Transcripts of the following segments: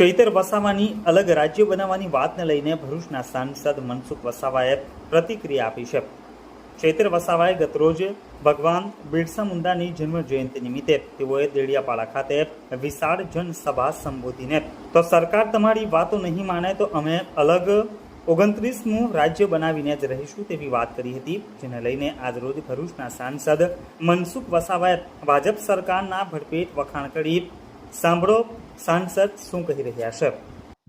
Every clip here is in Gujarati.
ચૈતર વસાવાની અલગ રાજ્ય બનાવવાની વાતને લઈને ભરૂચના સાંસદ મનસુખ વસાવાએ પ્રતિક્રિયા આપી છે. ચૈતર વસાવાએ ગતરોજ ભગવાન બિરસા મુંડાની જન્મ જયંતિ નિમિત્તે તેઓએ દેડિયાપાડા ખાતે વિશાળ જનસભા સંબોધીને, તો સરકાર તમારી વાતો નહીં માને તો અમે અલગ ઓગણત્રીસમું રાજ્ય બનાવીને જ રહીશું તેવી વાત કરી હતી, જેને લઈને આજરોજ ભરૂચના સાંસદ મનસુખ વસાવાએ ભાજપ સરકારના ભરપેટ વખાણ કરી સાંભળો, સાંસદ શું કહી રહ્યા છે?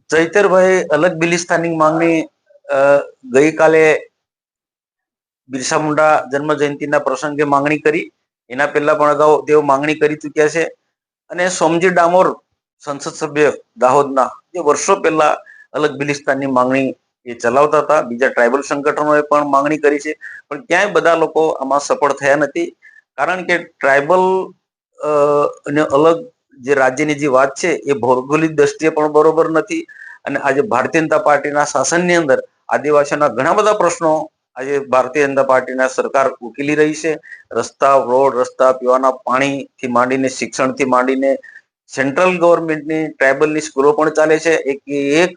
ચૈતરભાઈ, અલગ બિલિસ્તાનની માંગણી ગઈકાલે બિરસા મુંડા જન્મ જયંતિના પ્રસંગે માંગણી કરી. એના પહેલા પણ અગાઉ તેઓ માંગણી કરી ચૂક્યા છે. અને સોમજી ડામોર, સંસદ સભ્ય દાહોદના, જે વર્ષો પહેલા અલગ બિલિસ્તાનની માંગણી એ ચલાવતા હતા. બીજા ટ્રાઇબલ સંગઠનોએ પણ માંગણી કરી છે. પણ ક્યાંય બધા લોકો આમાં સફળ થયા નથી. કારણ કે ટ્રાઇબલ અને અલગ જે રાજ્યની જે વાત છે, એ ભૌગોલિક દ્રષ્ટિએ પણ બરોબર નથી. અને આજે ભારતીય જનતા પાર્ટીના શાસનની અંદર આદિવાસીઓના ઘણા બધા પ્રશ્નો આજે ભારતીય જનતા પાર્ટીના સરકાર ઉકેલી રહી છે. રસ્તા, રોડ, રસ્તા, પીવાના પાણીથી માંડીને, શિક્ષણથી માંડીને સેન્ટ્રલ ગવર્મેન્ટની ટ્રાઇબલની સ્કૂલો પણ ચાલે છે. એક એક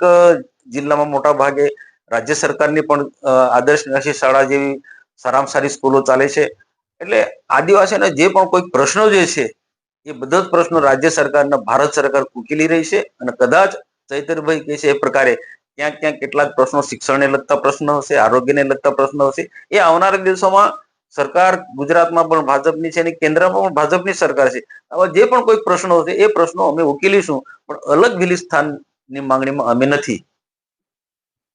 જિલ્લામાં મોટા ભાગે રાજ્ય સરકારની પણ આદર્શ નિવાસી શાળા જેવી સારામાં સારી સ્કૂલો ચાલે છે. એટલે આદિવાસીઓના જે પણ કોઈ પ્રશ્નો જે છે એ બધા જ પ્રશ્નો રાજ્ય સરકારના, ભારત સરકાર ઉકેલી રહી છે અને કદાચ ચૈતરભાઈ કહે છે એ પ્રકારે ક્યાંક ક્યાંક કેટલાક પ્રશ્નો શિક્ષણને લગતા પ્રશ્નો હશે, આરોગ્યને લગતા પ્રશ્નો હશે. એ આવનારા દિવસોમાં સરકાર ગુજરાતમાં પણ ભાજપની છે અને કેન્દ્રમાં પણ ભાજપની સરકાર છે. આવા જે પણ કોઈ પ્રશ્નો હશે એ પ્રશ્નો અમે ઉકેલીશું, પણ અલગ વિલિસ્તાનની માંગણીમાં અમે નથી.